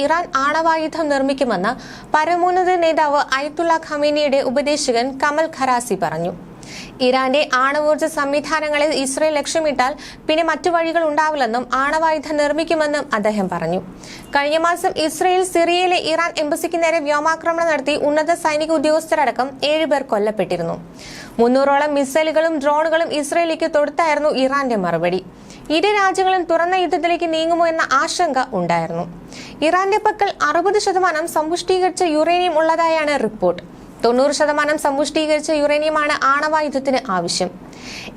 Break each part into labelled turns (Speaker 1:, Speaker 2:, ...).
Speaker 1: Iran ആണവായുധം നിർമ്മിക്കുമെന്ന് പരമോന്നത നേതാവ് അയത്തുള്ള ഖമേനിയുടെ ഉപദേശകൻ കമൽ ഖറാസി പറഞ്ഞു. ഇറാന്റെ ആണവോർജ സംവിധാനങ്ങളെ ഇസ്രയേൽ ലക്ഷ്യമിട്ടാൽ പിന്നെ മറ്റു വഴികൾ ഉണ്ടാവില്ലെന്നും ആണവായുധം നിർമ്മിക്കുമെന്നും അദ്ദേഹം പറഞ്ഞു. കഴിഞ്ഞ മാസം ഇസ്രയേൽ സിറിയയിലെ ഇറാൻ എംബസിക്ക് നേരെ വ്യോമാക്രമണം നടത്തി ഉന്നത സൈനിക ഉദ്യോഗസ്ഥരടക്കം ഏഴുപേർ കൊല്ലപ്പെട്ടിരുന്നു. മുന്നൂറോളം മിസൈലുകളും ഡ്രോണുകളും ഇസ്രയേലിലേക്ക് തൊടുത്തായിരുന്നു ഇറാന്റെ മറുപടി. ഇരു രാജ്യങ്ങളും തുറന്ന യുദ്ധത്തിലേക്ക് നീങ്ങുമോ എന്ന ആശങ്ക ഉണ്ടായിരുന്നു. ഇറാന്റെ പക്കൽ അറുപത് ശതമാനം സമ്പുഷ്ടീകരിച്ച യുറേനിയം ഉള്ളതായാണ് റിപ്പോർട്ട്. തൊണ്ണൂറ് ശതമാനം സമ്പുഷ്ടീകരിച്ച യുറേനിയമാണ് ആണവായുധത്തിന് ആവശ്യം.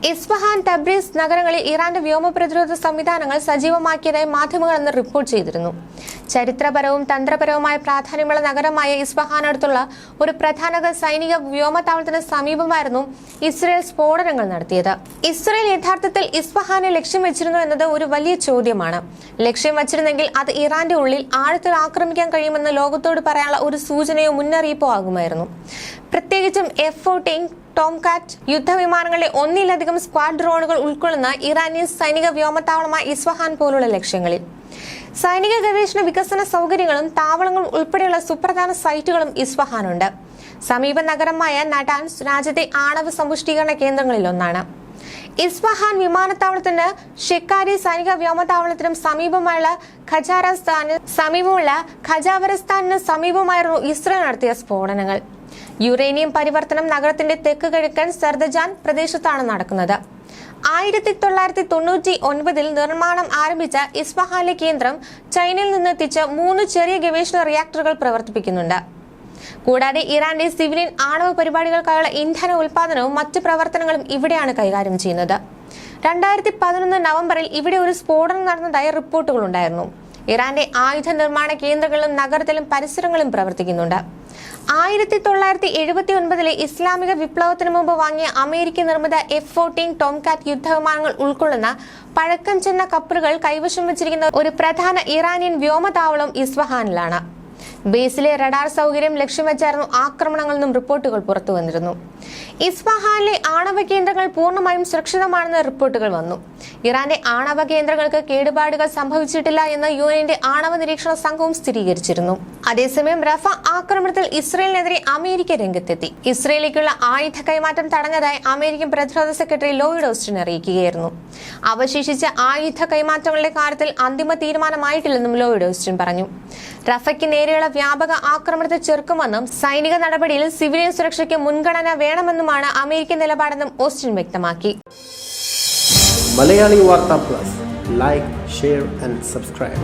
Speaker 1: ഇസ്ഫഹാൻ തബ്രീസ് നഗരങ്ങളിൽ ഇറാന്റെ വ്യോമ പ്രതിരോധ സംവിധാനങ്ങൾ സജീവമാക്കിയതായി മാധ്യമങ്ങൾ അന്ന് റിപ്പോർട്ട് ചെയ്തിരുന്നു. ചരിത്രപരവും തന്ത്രപരവുമായ പ്രാധാന്യമുള്ള നഗരമായ ഇസ്ഫഹാനടുത്തുള്ള ഒരു പ്രധാന സൈനിക വ്യോമതാവളത്തിന് സമീപമായിരുന്നു ഇസ്രയേൽ സ്ഫോടനങ്ങൾ നടത്തിയത്. ഇസ്രയേൽ യഥാർത്ഥത്തിൽ ഇസ്ഫഹാനെ ലക്ഷ്യം വെച്ചിരുന്നു എന്നത് ഒരു വലിയ ചോദ്യമാണ്. ലക്ഷ്യം വച്ചിരുന്നെങ്കിൽ അത് ഇറാന്റെ ഉള്ളിൽ ആഴത്തിൽ ആക്രമിക്കാൻ കഴിയുമെന്ന് ലോകത്തോട് പറയാനുള്ള ഒരു സൂചനയോ മുന്നറിയിപ്പോ ആകുമായിരുന്നു. പ്രത്യേകിച്ചും എഫ് ഫോർട്ടീൻ ടോംകാറ്റ് യുദ്ധവിമാനങ്ങളിലെ ഒന്നിലധികം സ്ക്വാഡ് ഡ്രോണുകൾ ഉൾക്കൊള്ളുന്ന ഇറാനിയൻ സൈനിക വ്യോമത്താവളമായ ഇസ്വഹാൻ പോലുള്ള ലക്ഷ്യങ്ങളിൽ. സൈനിക ഗവേഷണ വികസന സൗകര്യങ്ങളും താവളങ്ങളും ഉൾപ്പെടെയുള്ള സുപ്രധാന സൈറ്റുകളും ഇസ്വഹാനുണ്ട് സമീപ നഗരമായ നടാൻസ് രാജ്യത്തെ ആണവ സമ്പുഷ്ടീകരണ കേന്ദ്രങ്ങളിലൊന്നാണ് ഇസ്ഫഹാൻ വിമാനത്താവളത്തിന് ഷിക്കാരി സൈനിക വ്യോമത്താവളത്തിനും സമീപമുള്ള ഖജാരസ്ഥാന് സമീപമുള്ള ഖജാവരസ്ഥാനിന് സമീപമായിരുന്നു ഇസ്രയേൽ നടത്തിയ സ്ഫോടനങ്ങൾ. യുറേനിയം പരിവർത്തനം നഗരത്തിന്റെ തെക്ക് കിഴക്കൻ സർദജാൻ പ്രദേശത്താണ് നടക്കുന്നത്. ആയിരത്തി തൊള്ളായിരത്തി തൊണ്ണൂറ്റി ഒൻപതിൽ നിർമ്മാണം ആരംഭിച്ച ഇസ്മഹാലി കേന്ദ്രം ചൈനയിൽ നിന്നെത്തിച്ച മൂന്ന് ചെറിയ ഗവേഷണ റിയാക്ടറുകൾ പ്രവർത്തിപ്പിക്കുന്നുണ്ട്. കൂടാതെ ഇറാന്റെ സിവിലിയൻ ആണവ പരിപാടികൾക്കായുള്ള ഇന്ധന ഉൽപാദനവും മറ്റു പ്രവർത്തനങ്ങളും ഇവിടെയാണ് കൈകാര്യം ചെയ്യുന്നത്. രണ്ടായിരത്തി പതിനൊന്ന് നവംബറിൽ ഇവിടെ ഒരു സ്ഫോടനം നടന്നതായി റിപ്പോർട്ടുകളുണ്ടായിരുന്നു. ഇറാന്റെ ആയുധ നിർമ്മാണ കേന്ദ്രങ്ങളിലും നഗരത്തിലും പരിസരങ്ങളും പ്രവർത്തിക്കുന്നുണ്ട്. ആയിരത്തി തൊള്ളായിരത്തി എഴുപത്തി ഒൻപതിലെ ഇസ്ലാമിക വിപ്ലവത്തിന് മുമ്പ് വാങ്ങിയ അമേരിക്ക നിർമ്മിത എഫ് ഫോർട്ടീൻ ടോംകാറ്റ് യുദ്ധവിമാനങ്ങൾ ഉൾക്കൊള്ളുന്ന പഴക്കം ചെന്ന കപ്പലുകൾ കൈവശം വെച്ചിരിക്കുന്ന ഒരു പ്രധാന ഇറാനിയൻ വ്യോമതാവളം ഇസ്വഹാനിലാണ് ബേസിലെ റഡാർ സൗകര്യം ലക്ഷ്യം വെച്ചായിരുന്നു ആക്രമണങ്ങളെന്നും റിപ്പോർട്ടുകൾ പുറത്തു വന്നിരുന്നു ഇസ്ഫഹാനിലെ ആണവ കേന്ദ്രങ്ങൾ പൂർണമായും സുരക്ഷിതമാണെന്ന് റിപ്പോർട്ടുകൾ വന്നു. ഇറാന്റെ ആണവ കേന്ദ്രങ്ങൾക്ക് കേടുപാടുകൾ സംഭവിച്ചിട്ടില്ല എന്ന് യു എന്നിന്റെ ആണവ നിരീക്ഷണ സംഘവും സ്ഥിരീകരിച്ചിരുന്നു. അതേസമയം റഫ ആക്രമണത്തിൽ ഇസ്രയേലിനെതിരെ അമേരിക്ക രംഗത്തെത്തി. ഇസ്രയേലിലേക്കുള്ള ആയുധ കൈമാറ്റം തടഞ്ഞതായി അമേരിക്കൻ പ്രതിരോധ സെക്രട്ടറി ലോയിഡ് ഓസ്റ്റിൻ അറിയിക്കുകയായിരുന്നു. അവശേഷിച്ച ആയുധ കൈമാറ്റങ്ങളുടെ കാര്യത്തിൽ അന്തിമ തീരുമാനമായിട്ടില്ലെന്നും ലോയിഡ് ഓസ്റ്റിൻ പറഞ്ഞു. റഫയ്ക്ക് നേരെയുള്ള വ്യാപക ആക്രമണത്തെ ചെറുക്കുമെന്നും സൈനിക നടപടിയിൽ സിവിലിയൻ സുരക്ഷയ്ക്ക് മുൻഗണന വേണമെന്നുമാണ് അമേരിക്കൻ നിലപാടെന്നും ഓസ്റ്റിൻ വ്യക്തമാക്കി.
Speaker 2: മലയാളി വാർത്താ plus. Like share and subscribe